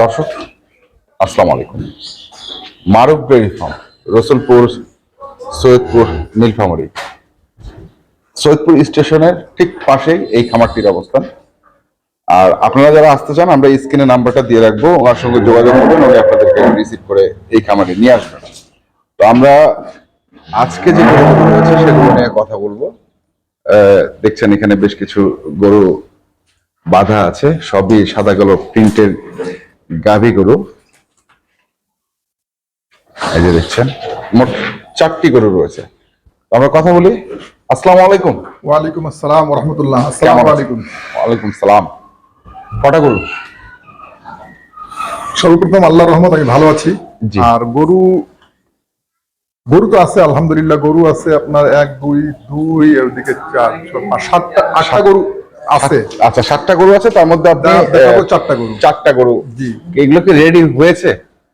দর্শক, আসসালামু আলাইকুম। Maruf dairy farm, Rasulpur, Saidpur, Nilphamari. Saidpur স্টেশনের ঠিক পাশেই এই খামারটির অবস্থান। আর আপনারা যারা আসতে চান, আমরা স্ক্রিনে নাম্বারটা দিয়ে রাখব, ওনার সঙ্গে যোগাযোগ করবেন, উনি আপনাদেরকে রিসিভ করে এই খামারে নিয়ে আসবেন। তো আমরা আজকে যে গরুগুলো রয়েছে, সেগুলো নিয়ে কথা বলব। দেখছেন এখানে বেশ কিছু গরু বাধা আছে, সবই সাদা কালো প্রিন্টের গাভী গরু। এই যে দেখছেন মোট চারটি গরু রয়েছে। আমরা কথা বলি আসসালামু আলাইকুম। ওয়ালাইকুম আসসালাম রহমতুল্লাহ আসসালামু আলাইকুম। ওয়ালাইকুম সালাম। কটা গরু? সর্বপ্রথম আল্লাহ রহমত আমি ভালো আছি। আর গরু গরু তো আছে আলহামদুলিল্লাহ গরু আছে। আপনার এক দুই দুই ওদিকে চার পাঁচ, সাতটা আটটা গরু আছে। আচ্ছা সাতটা গরু আছে তার মধ্যে আপনি দেখাবো চারটা গরু। চারটা গরু। জি। এগুলো কি রেডি হয়েছে?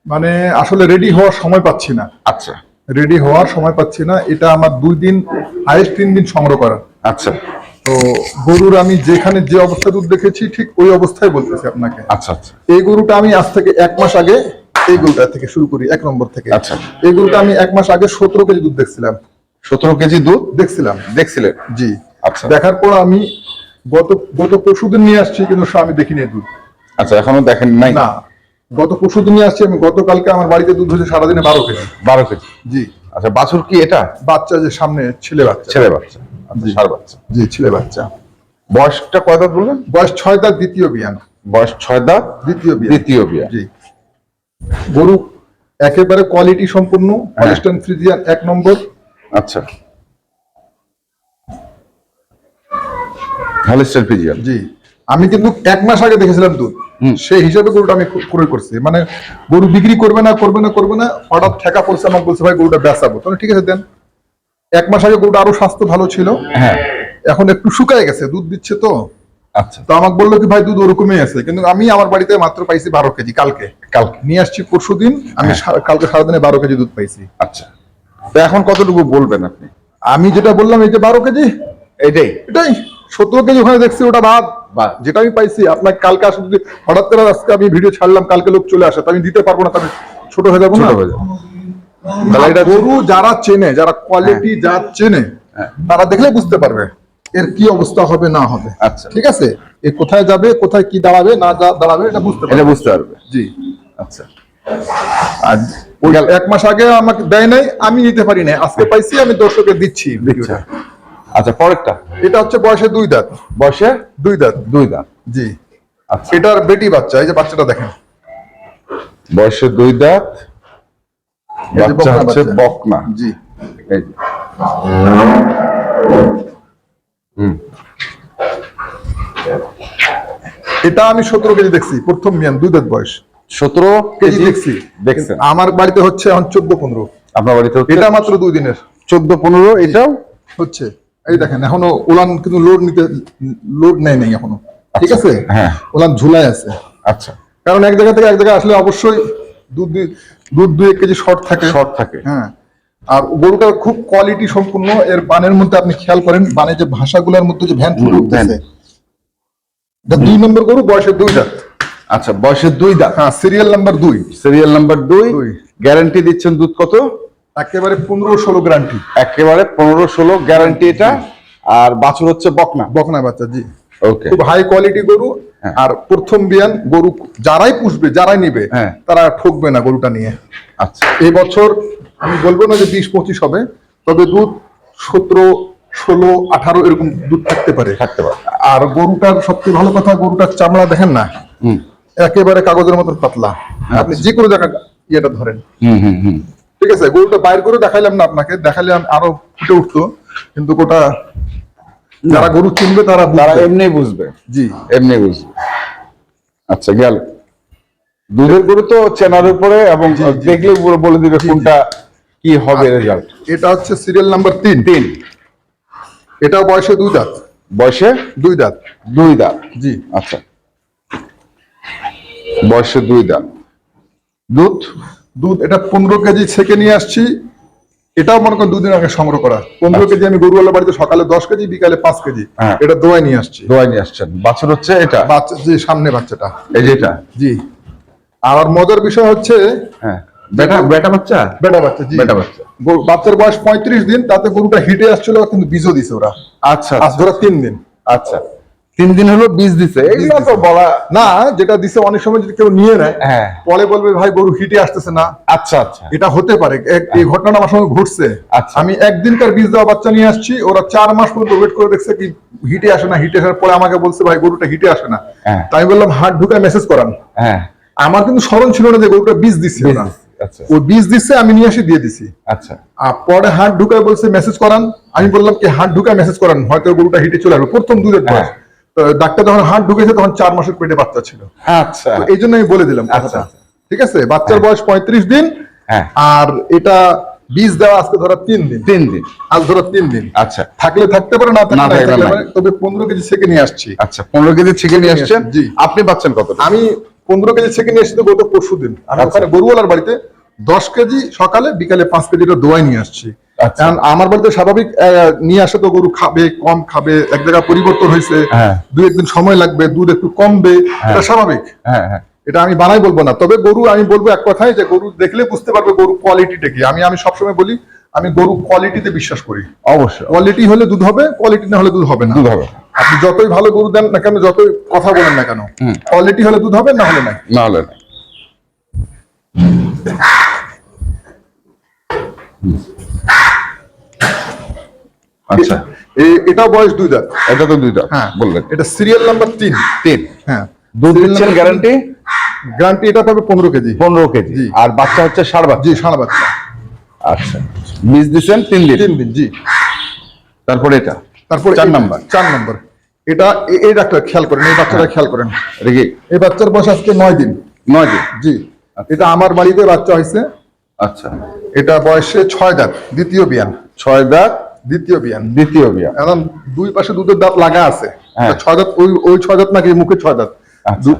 মানে আসলে রেডি হওয়ার সময় পাচ্ছি না। আচ্ছা। রেডি হওয়ার সময় পাচ্ছি না এটা আমার দুই দিন হাইস্ট তিন দিন সংগ্রহ করা। আচ্ছা। তো গরুর আমি যেখানে যে অবস্থা দুধ দেখেছি ঠিক ওই অবস্থায় বলতেছি আপনাকে। আচ্ছা আচ্ছা। এই গরুটা আমি আজ থেকে এক মাস আগে এই গরুটা থেকে শুরু করি এক নম্বর থেকে। আচ্ছা। এই গরুটা আমি এক মাস আগে সতেরো কেজি দুধ দেখছিলাম। সতেরো কেজি দুধ? দেখছিলাম। দেখছিলেন? জি। আচ্ছা। দেখার পর আমি গত গত পরশুদিন নিয়ে আসছি কিন্তু আমি দেখিনি দুধ। আচ্ছা এখনও দেখেন নাই? না গত পরশুদিন নিয়ে আসছি আমি গতকালকে আমার বাড়িতে দুধ হয়েছে সারাদিনে বারো কেজি। বারো কেজি? জি। আচ্ছা বাছুর কি এটা? বাচ্চা যে সামনে ছেলে বাচ্চা। ছেলে বাচ্চা আচ্ছা বাচ্চা। জি ছেলে বাচ্চা। বয়সটা কয় দাঁত বললেন? বয়স ছয় তার দ্বিতীয় বিয়ান। বয়স ছয় দাঁত দ্বিতীয় বিয়ান। দ্বিতীয় বিয়া জি। গরু একেবারে কোয়ালিটি সম্পূর্ণ। হলিস্টান ফ্রিজিয়ান এক নম্বর। আচ্ছা। হলিস্টার ফিজিয়াল জি। আমি কিন্তু এক মাস আগে দেখেছিলাম দুধ। সেই হিসাবে গরুটা আমি ক্রয় করছি। মানে গরু বিক্রি করবে না করবে না করবে না হঠাৎ ঠেকা পড়ছে আমাকে বলছে ভাই গরুটা বেচাবো তাহলে ঠিক আছে দেন। এক মাস আগে গরুটা আরও স্বাস্থ্য ভালো ছিল। হ্যাঁ। এখন একটু শুকায় গেছে দুধ দিচ্ছে তো। আচ্ছা। তো আমাকে বলল কি ভাই দুধ ওরকমই আছে। কিন্তু আমি আমার বাড়িতে মাত্র পাইছি বারো কেজি কালকে। কালকে। নিয়ে আসছি পরশু দিন আমি হ্যাঁ। কালকে সারাদিনে বারো কেজি দুধ পাইছি। আচ্ছা। তো এখন কতটুকু বলবেন আপনি? আমি যেটা বললাম এই যে বারো কেজি এটাই এটাই। সতেরো কেজি ওখানে দেখছি ওটা বাদ। যেটা আমি পাইছি আপনার কালকে আসলে যদি হঠাৎ করে আজকে আমি ভিডিও ছাড়লাম কালকে লোক চলে আসে আমি দিতে পারব না তাহলে ছোট হয়ে যাব না? হয়ে গরু যারা চেনে যারা কোয়ালিটি যা চেনে হ্যাঁ। তারা দেখলে বুঝতে পারবে এর কি অবস্থা হবে না হবে। আচ্ছা। ঠিক আছে? এ কোথায় যাবে কোথায় কি দাঁড়াবে না দাঁড়াবে এটা বুঝতে এটা পারবে বুঝতে পারবে। জি। আচ্ছা। আর এক মাস আগে আমাকে দেয় নাই আমি নিতে পারি না আজকে পাইছি আমি দর্শকের দিচ্ছি ভিডিওটা আচ্ছা পরেরটা? এটা হচ্ছে বয়সে দুই দাঁত। বয়সে দুই দাঁত। দুই দাঁত। জি। আচ্ছা। এটার বেটি বাচ্চা এই যে বাচ্চাটা দেখেন। বয়সে দুই দাঁত বাচ্চা হচ্ছে বকনা। জি। এই যে। হুম। এটা আমি সতেরো কেজি দেখছি প্রথম মিয়ান দুই দাঁত বয়স। সতেরো কেজি দেখছি। দেখছেন। আমার বাড়িতে হচ্ছে এখন চোদ্দ পনেরো। আপনার বাড়িতে এটা মাত্র দুই দিনের। চোদ্দ পনেরো এটাও? হচ্ছে। এই দেখেন এখনও ওলান কিন্তু লোড নিতে লোড নেয় নাই এখনও। ঠিক আছে? হ্যাঁ। ওলান ঝুলাই আছে। আচ্ছা। কারণ এক জায়গা থেকে এক জায়গায় আসলে অবশ্যই দুধ দুই- দুধ দুই এক কেজি শর্ট থাকে। শর্ট থাকে। হ্যাঁ। আর গরুটা খুব কোয়ালিটি সম্পূর্ণ। এর বানের মধ্যে আপনি খেয়াল করেন বানে যে ভাষাগুলোর মধ্যে যে ভ্যান ফুটে উঠতেছে। এটা দুই নম্বর গরু বয়সের দুই দাঁত। আচ্ছা বয়সের দুই দাঁত। হ্যাঁ সিরিয়াল নাম্বার দুই। সিরিয়াল নাম্বার দুই। গ্যারান্টি দিচ্ছেন দুধ কত? একেবারে পনেরো ষোলো গ্যারান্টি একেবারে পনেরো ষোলো গ্যারান্টি এটা। আর বাছুর হচ্ছে বকনা। বকনা বাচ্চা জি। ওকে খুব হাই কোয়ালিটি গরু হ্যাঁ। আর প্রথম বিয়ান গরু যারাই পুষবে যারাই নিবে হ্যাঁ। তারা ঠকবে না গরুটা নিয়ে। আচ্ছা। এই বছর আমি বলব না যে বিশ পঁচিশ হবে তবে দুধ সতেরো ষোলো আঠারো এরকম দুধ থাকতে পারে। থাকতে পারে। আর গরুটার সবচেয়ে ভালো কথা গরুটার চামড়া দেখেন না। একেবারে কাগজের মতো পাতলা। আপনি যে কোনো জায়গা ইয়েটা ধরেন। হুম হুম হুম। ঠিক আছে গরুটা বাইর করে দেখাইলাম না আপনাকে দেখালে আরও ফুটে উঠতো কিন্তু গোটা যারা গরু চিনবে তারা তারা এমনি বুঝবে। জি। এমনি বুঝবে। আচ্ছা গেল। দুধের গরু তো চেনার উপরে এবং দেখলে পুরো বলে দিবে কোনটা কি হবে রেজাল্ট এটা হচ্ছে সিরিয়াল নাম্বার তিন। তিন। এটা বয়সে দুই দাঁত। বয়সে? দুই দাঁত। দুই দাঁত। জি। আচ্ছা। বয়সে দুই দাঁত। দুধ? দুধ এটা পনেরো কেজি ছেঁকে নিয়ে আসছি। এটাও মনে করেন দুদিন আগে সংগ্রহ করা। পনেরো কেজি আমি গরুওয়ালা বাড়িতে সকালে দশ কেজি বিকালে পাঁচ কেজি। হ্যাঁ। এটা দোয়াই নিয়ে আসছি। দোয়াই নিয়ে আসছেন। বাছুর হচ্ছে এটা? বাচ্চা যে সামনে বাচ্চাটা। এই যেটা জি। আর মজার বিষয় হচ্ছে হ্যাঁ। বেটা বেটা বাচ্চা? বেটা বাচ্চা জি। বেটা বাচ্চা। বাচ্চার বয়স পঁয়ত্রিশ দিন তাতে গরুটা হিটে আসছিল কিন্তু বীজও দিছে ওরা। আচ্ছা। আজ ধরো তিন দিন। আচ্ছা। তিন দিন হলো বীজ দিছে। এগুলো তো বলা না যেটা দিছে অনেক সময় যদি কেউ নিয়ে নেয় হ্যাঁ। পরে বলবে ভাই গরু হিটে আসতেছে না। আচ্ছা আচ্ছা। এটা হতে পারে। এই ঘটনাটা আমার সঙ্গে ঘটছে। আচ্ছা। আমি একদিনকার বীজ দেওয়া বাচ্চা নিয়ে আসছি ওরা চার মাস পর্যন্ত ওয়েট করে দেখছে কি হিটে আসে না হিটে আসার পরে আমাকে বলছে ভাই গরুটা হিটে আসে না। হ্যাঁ। তাই আমি বললাম হাট ঢুকায় মেসেজ করান। হ্যাঁ। আমার কিন্তু স্মরণ ছিল না যে গরুটা বীজ দিচ্ছে না। আচ্ছা। ওই বীজ দিচ্ছে আমি নিয়ে এসে দিয়ে দিছি। আচ্ছা। আর পরে হাট ঢুকায় বলছে মেসেজ করান। আমি বললাম কি হাট ঢুকায় মেসেজ করান হয়তো গরুটা হিটে চলে আসবে। প্রথম দুধের বয়স হ্যাঁ। ডাক্তার যখন হাট ঢুকেছে তখন চার মাসের পেটে বাচ্চা ছিল। আচ্ছা। এই জন্য আমি বলে দিলাম আচ্ছা। ঠিক আছে? বাচ্চার বয়স পঁয়ত্রিশ দিন। হ্যাঁ। আর এটা বীজ দেওয়া আজকে ধরো তিন দিন। তিন দিন। আজ ধরো তিন দিন। আচ্ছা। থাকলে থাকতে পারে না থাকলে। তবে পনেরো কেজি ছেঁকে নিয়ে আসছি। আচ্ছা পনেরো কেজি ছিকে নিয়ে আসছেন? জি। আপনি পাচ্ছেন কত আমি পনেরো কেজি ছেঁকে নিয়ে এসেছি তো গত পরশু দিন আমি আচ্ছা। ওখানে গরুওয়ালার বাড়িতে দশ কেজি সকালে বিকালে পাঁচ কেজিটা দোয়াই নিয়ে আসছি। কারণ আমার বাড়িতে স্বাভাবিক নিয়ে আসে তো গরু খাবে কম খাবে এক জায়গায় পরিবর্তন হয়েছে। হ্যাঁ। দুই একদিন সময় লাগবে দুধ একটু কমবে এটা স্বাভাবিক। হ্যাঁ হ্যাঁ। এটা আমি বানাই বলব না। তবে গরু আমি বলব এক কথাই যে গরু দেখলে বুঝতে পারবে গরু কোয়ালিটিটা কি। আমি আমি সবসময় বলি আমি গরু কোয়ালিটিতে বিশ্বাস করি। অবশ্যই। কোয়ালিটি হলে দুধ হবে কোয়ালিটি না হলে দুধ হবে না। দুধ হবে। আপনি যতই ভালো গরু দেন না কেন যতই কথা বলেন না কেন কোয়ালিটি হলে দুধ হবে না হলে না না হলে না আচ্ছা। এটাও বয়স দুই দাঁত। এটা তো দুইটা হ্যাঁ। বললেন। এটা সিরিয়াল নাম্বার তিন। তিন। হ্যাঁ। দুধ দিচ্ছেন গ্যারান্টি গ্যারান্টি এটা পাবে পনেরো কেজি। পনেরো কেজি। আর বাচ্চা হচ্ছে ষাট বাচ্চা? জি সারা বাচ্চা। আচ্ছা। বীজ দিচ্ছেন তিন দিন? তিন দিন জি। তারপরে এটা? তারপর চার নাম্বার। চার নাম্বার। এটা এই ডাক্তার খেয়াল করেন এই বাচ্চাটা খেয়াল করেন। কি? এই বাচ্চার বয়স আজকে নয় দিন। নয় দিন? জি। এটা আমার বাড়িতে বাচ্চা হয়েছে। আচ্ছা। এটা বয়সে ছয় দাঁত দ্বিতীয় বিয়ান। ছয় দাঁত দ্বিতীয় বিয়ান। দ্বিতীয় বিয়া এখন দুই পাশে দুধের দাঁত লাগা আছে। হ্যাঁ। ছয় দাঁত ওই ওই ছয় দাঁত নাকি মুখে ছয় দাঁত? আচ্ছা।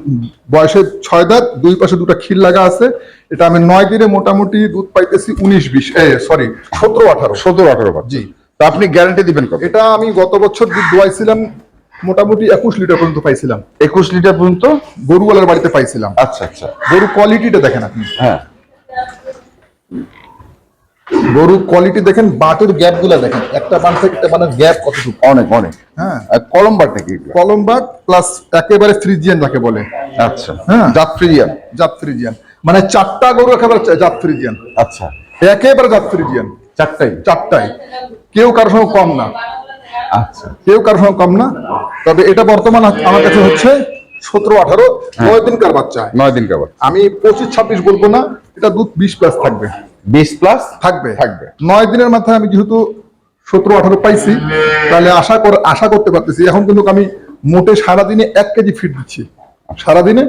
বয়সে ছয় দাঁত দুই পাশে দুটো খিল লাগা আছে। এটা আমি নয় দিনে মোটামুটি দুধ পাইতেছি উনিশ বিশ সরি সতেরো আঠারো। সতেরো আঠারো জি। তো আপনি গ্যারান্টি দিবেন এটা আমি গত বছর দুধ দোয়াইছিলাম মোটামুটি একুশ লিটার পর্যন্ত পাইছিলাম। একুশ লিটার পর্যন্ত? গরুওয়ালার বাড়িতে পাইছিলাম। আচ্ছা আচ্ছা। গরু কোয়ালিটিটা দেখেন আপনি। হ্যাঁ। গরু কোয়ালিটি দেখেন বাটের গ্যাপগুলা দেখেন। একটা বান থেকে একটা বানের গ্যাপ কতটুকু? অনেক অনেক। হ্যাঁ। কলম বাট নাকি এগুলো? কলম্বাক প্লাস একেবারে ফ্রিজিয়ান যাকে বলে। আচ্ছা। হ্যাঁ। জাত ফ্রিজিয়ান জাত ফ্রিজিয়ান মানে চারটা গরু একেবারে জাত ফ্রিজিয়ান আচ্ছা। একেবারে জাত ফ্রিজিয়ান চারটাই? চারটাই। কেউ কারোর সঙ্গে কম না। আচ্ছা। কেউ কারোর সঙ্গে কম না। তবে এটা বর্তমান আমার কাছে হচ্ছে সতেরো আঠারো নয় দিনকার বাচ্চা। নয় দিন কাবার আমি পঁচিশ ছাব্বিশ বলব না। এটা দুধ বিশ প্লাস থাকবে। বিশ প্লাস থাকবে। থাকবে। নয় দিনের মাথায় আমি যেহেতু সতেরো আঠারো পাইছি তাহলে আশা কর আশা করতে পারতেছি। এখন কিন্তু আমি মোটে সারাদিনে এক কেজি ফিট দিচ্ছি। সারাদিনে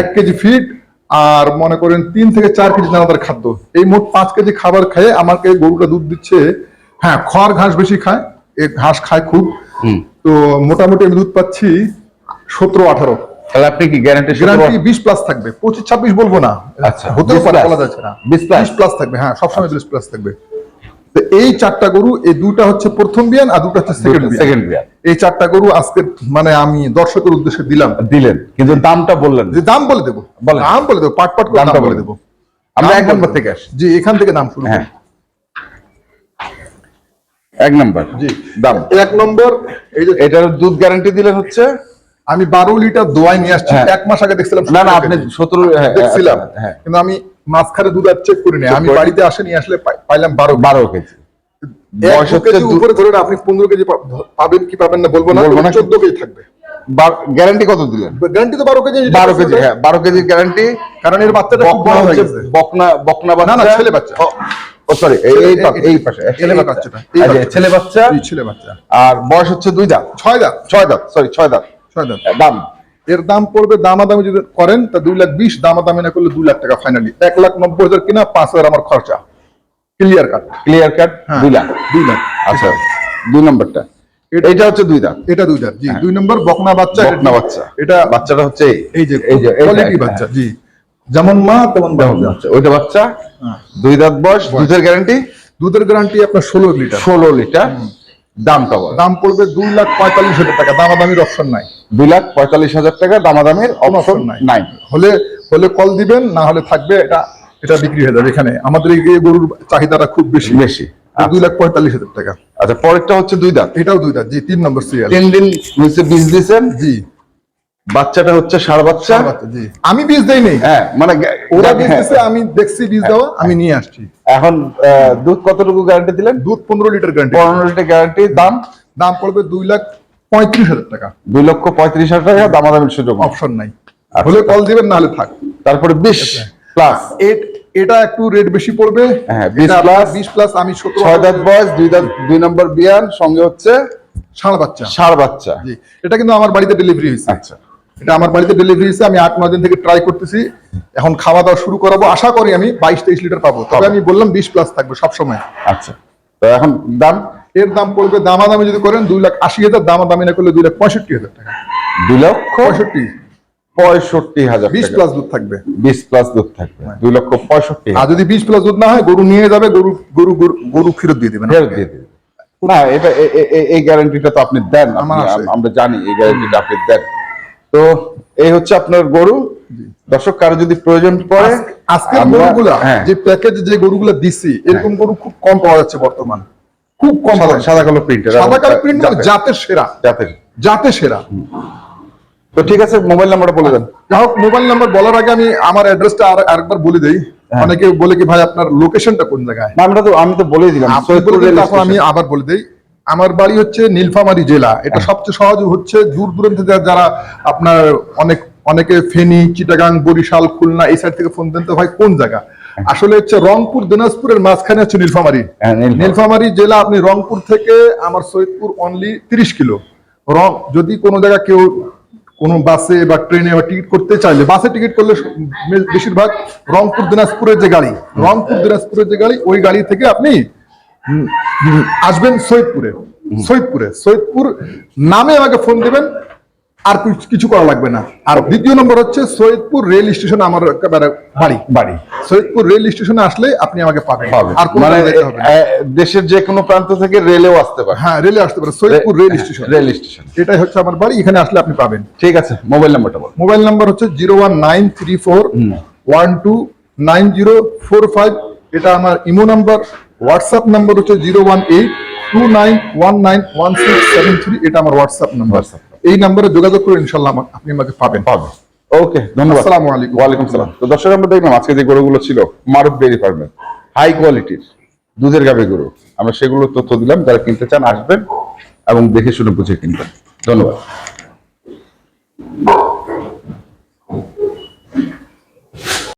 এক কেজি। ফিট আর মনে করেন তিন থেকে চার কেজি দানাদার খাদ্য। এই মোট পাঁচ কেজি খাবার খেয়ে আমাকে গরুটা দুধ দিচ্ছে। হ্যাঁ খড় ঘাস বেশি খায় এ ঘাস খায় খুব। তো মোটামুটি আমি দুধ পাচ্ছি সতেরো আঠারো। তাহলে আপনি কি গ্যারান্টি গ্যারান্টি বিশ প্লাস থাকবে। পঁচিশ ছাব্বিশ বলব না। আচ্ছা, হতেও পারে বলা যাচ্ছে না। 20 plus? বিশ প্লাস থাকবে হ্যাঁ সবসময় বিশ প্লাস থাকবে। তো এই চারটা গরু এই দুটা হচ্ছে প্রথম বিয়ান আর দুটা হচ্ছে সেকেন্ড বিয়ান। সেকেন্ড বিয়ার এই চারটা গরু আজকে মানে আমি দর্শকের উদ্দেশ্যে দিলাম। দিলেন কিন্তু দামটা বললেন যে দাম বলে দেবো। দাম বলে দেবো পাট পাট করে দামটা বলে দেবো। আমরা এক নম্বর থেকে আসি জি এখান থেকে দাম শুরু হ্যাঁ। এক নম্বর। জি। দাম। এক নম্বর এই যে এটার দুধ গ্যারান্টি দিলেন হচ্ছে? আমি বারো লিটার দোয়াই নিয়ে আসছি। হ্যাঁ। এক মাস আগে দেখছিলাম না না আপনি সতেরো দেখছিলাম। হ্যাঁ। কিন্তু আমি মাঝখানে দুধ আর চেক করি না Check আমি বাড়িতে আসে নিয়ে আসলে পাইলাম বারো বারো কেজি। বয়স বয়স হচ্ছে দু- উপরে ধরে আপনি পনেরো কেজি পাবেন কি পাবেন না বলব না চোদ্দ কেজি থাকবে। গ্যারান্টি কত দিলেন? গ্যারান্টি তো বারো কেজি বারো কেজি হ্যাঁ বারো কেজির গ্যারান্টি কারণ এর বাচ্চাটা বকনা হয়ে গেছে। বকনা বকনা না, বাচ্চা। না, ছেলে বাচ্চা। ও, সরি এই ছেলে- এই পাশে বাচ্চাটা, আচ্ছা। ছেলে বাচ্চা। ছেলে বাচ্চা। আর বয়স হচ্ছে দুই দাঁত? ছয় দাঁত। ছয় দাঁত সরি ছয় দাঁত। ছয় দাঁত দাম। এর দাম পড়বে দামাদামি যদি করেন তা দুই লাখ বিশ দামাদামি না করলে দুই লাখ টাকা ফাইনালি এক লাখ নব্বই হাজার কিনা পাঁচ হাজার আমার খরচা। ক্লিয়ার কাট ক্লিয়ার কাট হ্যাঁ। দুই লাখ। দুই লাখ। আচ্ছা দুই নম্বরটা। এটা- হচ্ছে দুই দাঁত। এটা দুই দাঁত জি। দুই নম্বর বকনা বাচ্চা হ্যাঁ। বকনা বাচ্চা। এটা বাচ্চাটা হচ্ছে এই। যে এই যে কোয়ালিটি বাচ্চা জি। যেমন মা তেমন বাচ্চা। ওইটা বাচ্চা হ্যাঁ। দুই দাঁত বয়স দুধের গ্যারান্টি দুধের গ্যারান্টি আপনার ষোলো লিটার। ষোলো লিটার। দামটা বল। দাম পড়বে দুই লাখ পঁয়তাল্লিশ হাজার টাকা দামাদামির অপশন নাই। দুই লাখ পঁয়তাল্লিশ হাজার টাকা দামাদামির অপশন নাই। হলে হলে কল দিবেন না হলে থাকবে এটা এটা বিক্রি হয়ে যাবে এখানে। আমাদের এই গরুর চাহিদাটা খুব বেশি। বেশি। দুই লাখ পঁয়তাল্লিশ হাজার টাকা। আচ্ছা পরেরটা হচ্ছে দুই দাঁত। এটাও দুই দাঁত জি তিন নম্বর সিরিয়াল তিন দিন হচ্ছে বীজ দিয়েছেন? জি। বাচ্চাটা হচ্ছে ষাড় বাচ্চা? আমি বীজ দেই নেই হ্যাঁ মানে ওরা হ্যাঁ, বীজ দিছে আমি দেখছি বীজ দেওয়া আমি নিয়ে আসছি। এখন দুধ কতটুকু গ্যারান্টি দিলেন? দুধ পনেরো লিটার গ্যারান্টি পনেরো লিটার গ্যারান্টি দাম? দাম পড়বে দুই লাখ পঁয়ত্রিশ হাজার টাকা। দুই লক্ষ পঁয়ত্রিশ হাজার টাকা দামাদামির সুযোগ অপশন নাই। আচ্ছা। হলে কল দিবেন না হলে থাক। তারপরে বিশ প্লাস এ- এটা একটু রেট বেশি পড়বে। হ্যাঁ, 20 plus, বিশ প্লাস আমি ছয় দাঁত বয়স দুই দাঁত দুই নম্বর বিয়ান সঙ্গে হচ্ছে ষাঁড় বাচ্চা। ষাড় বাচ্চা। এটা কিন্তু আমার বাড়িতে ডেলিভারি হয়েছে। আচ্ছা। এটা আমার বাড়িতে ডেলিভারি হয়েছে আমি আট নয় দিন থেকে ট্রাই করতেছি। এখন খাওয়া দাওয়া শুরু করাবো আশা করি আমি বাইশ তেইশ লিটার পাবো। তবে আমি বললাম বিশ প্লাস থাকবে সবসময়। আচ্ছা। তো এখন দাম? এর দাম পড়বে দামাদামি যদি করেন দুই লাখ আশি হাজার দামাদামি না করলে দুই লাখ পঁয়ষট্টি হাজার টাকা। দুই লক্ষ পঁয়ষট্টি। পঁয়ষট্টি হাজার বিশ প্লাস দুধ থাকবে। বিশ প্লাস দুধ থাকবে। দুই লক্ষ পঁয়ষট্টি আর যদি বিশ প্লাস দুধ না হয় গরু নিয়ে যাবে গরু গরু গরু- ফেরত দিয়ে দেবেন। ফেরত দিয়ে না এটা এই গ্যারান্টিটা তো আপনি দেন। আমরা জানি এই গ্যারান্টিটা আপনি দেন। তো এই হচ্ছে আপনার গরু। দর্শক কারও যদি প্রয়োজন পড়ে আমরা- গরুগুলা হ্যাঁ। যে প্যাকেজ যে গরুগুলা দিছি এরকম গরু খুব কম পাওয়া যাচ্ছে বর্তমান। খুব কম সাদা- কালো প্রিন্টার সাদা কালো প্রিন্ট জাতের। সেরা। জাতের। জাতের সেরা। তো ঠিক আছে মোবাইল নাম্বারটা বলে দেন। যাই হোক মোবাইল নাম্বার বলার আগে আমি আমার অ্যাড্রেসটা আর আরেকবার বলে দেই। অনেকে বলে কি ভাই আপনার লোকেশনটা কোন জায়গায়? আমরা তো আমি তো বলেই দিলাম আমি আবার বলে দেই। আমার বাড়ি হচ্ছে নীলফামারী জেলা। এটা সবচেয়ে সহজ হচ্ছে দূর দূরান্ত যারা আপনার অনেক অনেকে ফেনী চিটাগাং বরিশাল খুলনা এই সাইড থেকে ফোন দেন তো ভাই কোন জায়গা? আসলে হচ্ছে রংপুর দিনাজপুরের মাঝখানে হচ্ছে নীলফামারী। হ্যাঁ, নীলফামারী। জেলা আপনি রংপুর থেকে আমার সৈয়দপুর অনলি তিরিশ কিলো। রং যদি কোনো জায়গা কেউ কোনো বাসে বা ট্রেনে বা টিকিট করতে চাইলে বাসে টিকিট করলে বেশিরভাগ রংপুর দিনাজপুরের যে গাড়ি। রংপুর দিনাজপুরের যে গাড়ি ওই গাড়ি থেকে আপনি আসবেন সৈয়দপুরে। সৈয়দপুরে। সৈয়দপুর নামে আমাকে ফোন দিবেন আর কিছু- কিছু করা লাগবে না। আর দ্বিতীয় নম্বর হচ্ছে সৈয়দপুর রেল স্টেশন আমার একেবারে বাড়ি। বাড়ি। সৈয়দপুর রেল স্টেশনে আসলে আপনি আমাকে পাবেন। আর মানে দেশের যে কোনো প্রান্ত থেকে রেলেও আসতে পারে। হ্যাঁ রেলে আসতে পারে। Saidpur rail station rail station এটাই হচ্ছে আমার বাড়ি এখানে আসলে আপনি পাবেন। ঠিক আছে মোবাইল নাম্বারটা বল। মোবাইল নাম্বার হচ্ছে zero one nine three four one two nine zero four five এটা আমার ইমো নাম্বার হোয়াটসঅ্যাপ নাম্বার হচ্ছে zero one eight two nine one nine one six seven three এটা আমার হোয়াটসঅ্যাপ নাম্বার এই নাম্বারে যোগাযোগ করে ইনশাল্লাহ আপনি আমাকে পাবেন। পাবে ওকে ধন্যবাদ। আসসালামু আলাইকুম। ওয়ালাইকুম সালাম। তো দর্শক আমরা দেখলাম আজকে যে গরুগুলো ছিল মারুফ ডেয়ারি ফার্মের হাই কোয়ালিটির দুধের গাবে গরু। আমরা সেগুলো তথ্য দিলাম যারা কিনতে চান আসবেন এবং দেখে শুনে বুঝে কিনবেন। ধন্যবাদ।